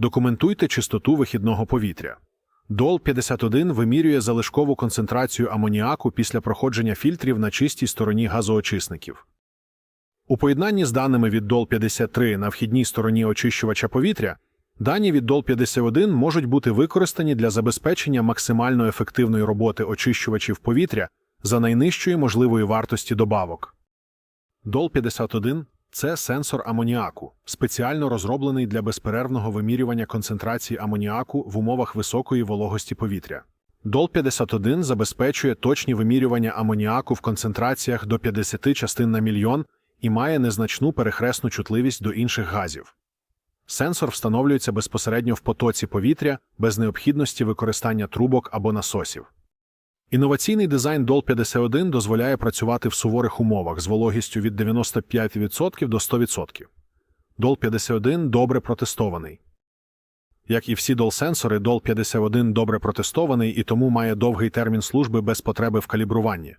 Документуйте чистоту вихідного повітря. Дол 51 вимірює залишкову концентрацію амоніаку після проходження фільтрів на чистій стороні газоочисників. У поєднанні з даними від Дол 53 на вхідній стороні очищувача повітря, дані від Дол 51 можуть бути використані для забезпечення максимально ефективної роботи очищувачів повітря за найнижчої можливої вартості добавок. Дол 51 це сенсор амоніаку, спеціально розроблений для безперервного вимірювання концентрації амоніаку в умовах високої вологості повітря. Дол 51 забезпечує точні вимірювання амоніаку в концентраціях до 50 частин на мільйон і має незначну перехресну чутливість до інших газів. Сенсор встановлюється безпосередньо в потоці повітря без необхідності використання трубок або насосів. Інноваційний дизайн DOL 51 дозволяє працювати в суворих умовах з вологістю від 95% до 100%. DOL 51 добре протестований. Як і всі DOL-сенсори, DOL 51 добре протестований і тому має довгий термін служби без потреби в калібруванні.